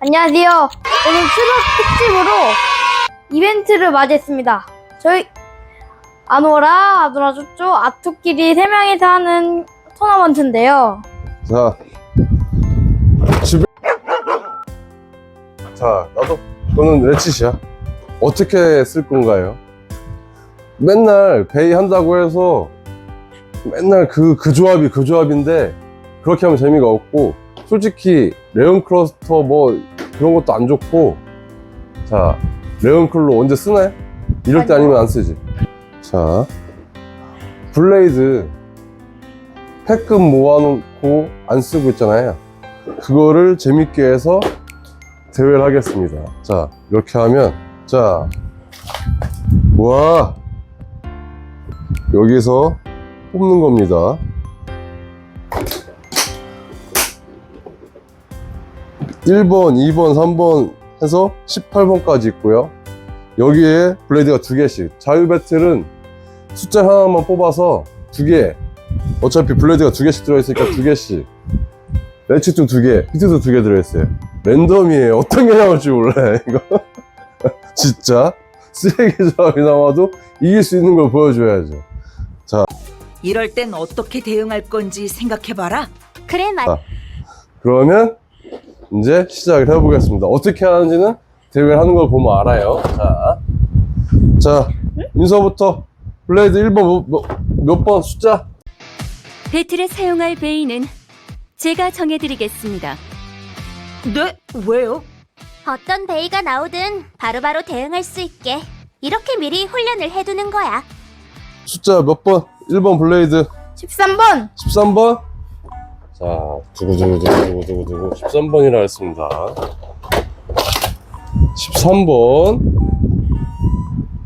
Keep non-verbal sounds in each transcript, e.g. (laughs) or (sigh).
안녕하세요. 오늘 추석 특집으로 이벤트를 맞이했습니다. 저희 아노라, 아노라 쪼쪼, 아토끼리 세 명이서 하는 토너먼트인데요. 자, 집에. 자, 나도, 너는 레치시야. 어떻게 쓸 건가요? 맨날 베이 한다고 해서 맨날 그, 그 조합이 그 조합인데 그렇게 하면 재미가 없고 솔직히 레온 클러스터 뭐 그런 것도 안 좋고 자, 레온 클로 언제 쓰나요? 이럴 때 아니면 안 쓰지. 자, 블레이드 패급 모아놓고 안 쓰고 있잖아요. 그거를 재밌게 해서 대회를 하겠습니다. 자, 이렇게 하면, 자, 와, 여기서 뽑는 겁니다. (1번) (2번) (3번) 해서 (18번까지) 있고요. 여기에 블레이드가 두 개씩. 자유 배틀은 숫자 하나만 뽑아서 두 개. 어차피 블레이드가 두 개씩 들어있으니까 두 개씩. 레치도 두 개, 히트도 두 개 들어있어요. 랜덤이에요. 어떤 게 나올지 몰라요 이거. (laughs) 진짜? 쓰레기 조합이 나와도 이길 수 있는 걸 보여줘야죠. 이럴 땐 어떻게 대응할 건지 생각해봐라. 그래 맞. 아. 그러면 이제 시작을 해보겠습니다 어떻게 하는지는 대회를 하는 걸 보면 알아요 자, 자 인서부터 블레이드 1번 몇 번 숫자 배틀에 사용할 베이는 제가 정해드리겠습니다. 네? 왜요? 어떤 베이가 나오든 바로바로 대응할 수 있게 이렇게 미리 훈련을 해두는 거야. 숫자 몇 번? 1번 블레이드 13번! 13번? 자, 두구두구두구두구두구 13번이라 했습니다. 13번.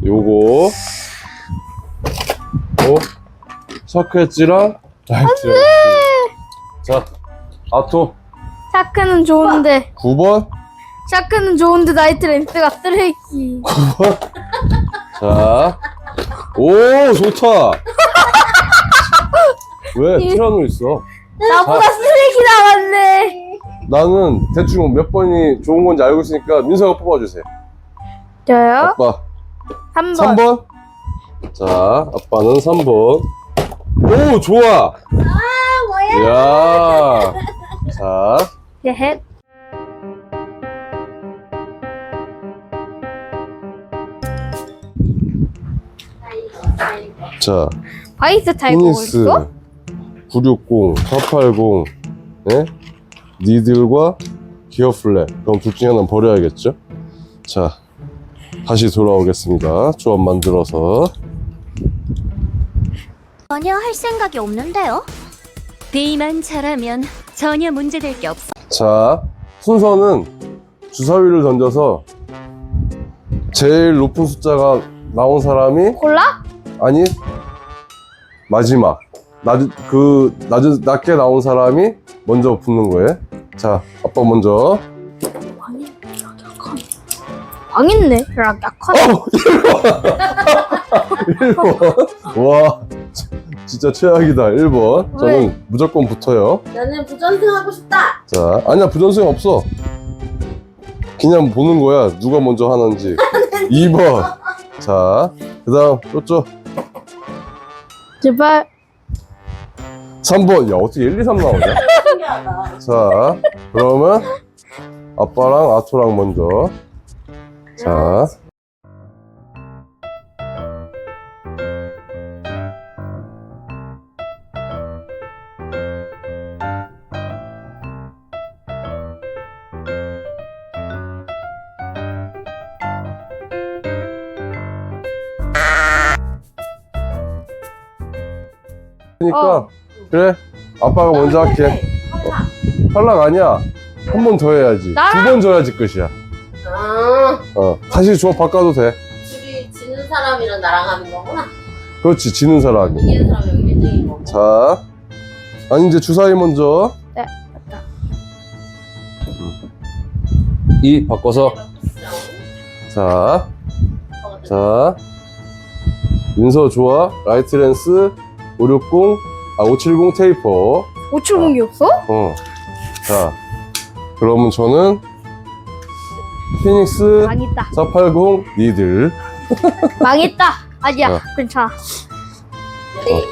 요거. 어? 샤크엣지랑 라이트. 자, 아토. 샤크는 좋은데, 9번. 샤크는 좋은데 나이트 렌스가 쓰레기. 자. 오, 좋다. (laughs) 왜? 티라노 있어. 나보다 쓰레기 나왔네. 나는 대충 몇 번이 좋은 건지 알고 있으니까 민서가 뽑아주세요. 저요? 아빠 3번. 3번. 자, 아빠는 3번. 오, 좋아. 아, 뭐야? 야. (laughs) 자, 넷. 자, 바이스 피니스 있어? 960, 480, 예? 니들과 기어 플랫. 그럼 둘 중에 하나는 버려야겠죠? 자, 다시 돌아오겠습니다. 조합 만들어서. 전혀 할 생각이 없는데요. 베이만 잘하면 전혀 문제될 게 없어. 자, 순서는 주사위를 던져서 제일 높은 숫자가 나온 사람이 골라? 아니 마지막 낮, 그 낮은 낮게 나온 사람이 먼저 붙는 거예요. 자, 아빠 먼저. 망했네. 약- 약한. 어, 1번. 1번. 와, 지- 진짜 최악이다. 1번. 저는 왜? 무조건 붙어요. 나는 부전승 하고 싶다. 자, 아니야, 부전승 없어. 그냥 보는 거야. 누가 먼저 하는지. (laughs) 2번. 자, 그 다음, 쪼쪼. 제발. 3번. 야, 어떻게 1, 2, 3 나오냐? 신기하다. 자, 그러면 아빠랑 아토랑 먼저. 자. 그러니까 어. 그래? 아빠가 먼저 할게. 탈락 아니야. 한 번 더 해야지. 나랑- 두번 져야지 끝이야. 아, 어 다시 조합 바꿔도 돼. 둘이 지는 사람이랑 나랑 하는 거구나. 그렇지 지는 사람이. 이기는 사람이 여기 1등인 거고. 자 아니 이제 주사위 먼저. 네, 맞다. 이 바꿔서. 자 자, 윤서 좋아, 라이트 랜스, 560, 아, 570 테이퍼. 570이 없어? 어. 자, 그러면 저는 피닉스 망했다. 480 니들. 망했다. 아니야, 어. 괜찮아. 레디.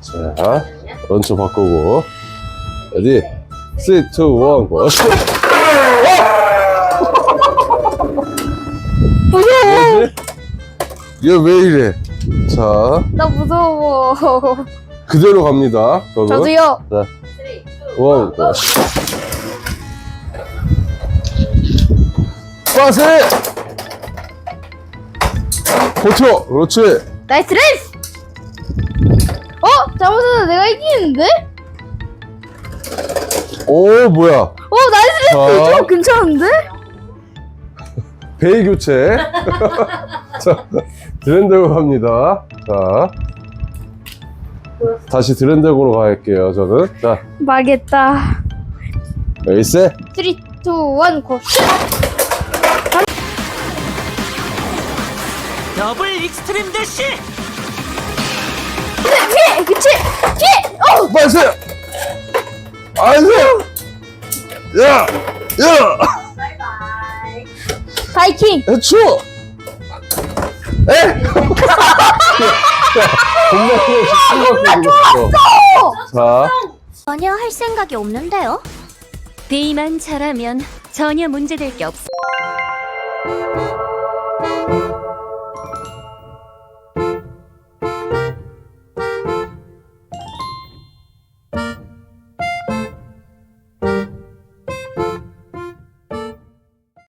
자, 런처 바꾸고. 레디, 3, 2, 1, 고. 무서워. 얘왜 이래? 자, 나 무서워. 그대로 갑니다. 저도. 저도요. 자, 3, 2, 1, 원, 고! 빠세! 버텨! 그렇지! 나이스 레이스! 어? 잘못해서 내가 이기는데? 오, 뭐야. 어, 나이스 레이스! 자. 저 괜찮은데? (laughs) 베이 교체. (laughs) 자, 드랜드고 갑니다. 자. 다시 드랜드고로 갈게요, 저는. 자, 망했다. 에이스. 3, 2, 1, 고! 더블 익스트림 대시! 피해! 그치! 피해! 어! 빠세! 아이스! 야! 야! 바이킹! 해초! 에! (laughs) 겁나 크게 자, 전혀 할 생각이 없는데요. 베이만 잘하면 전혀 문제될 게 없어.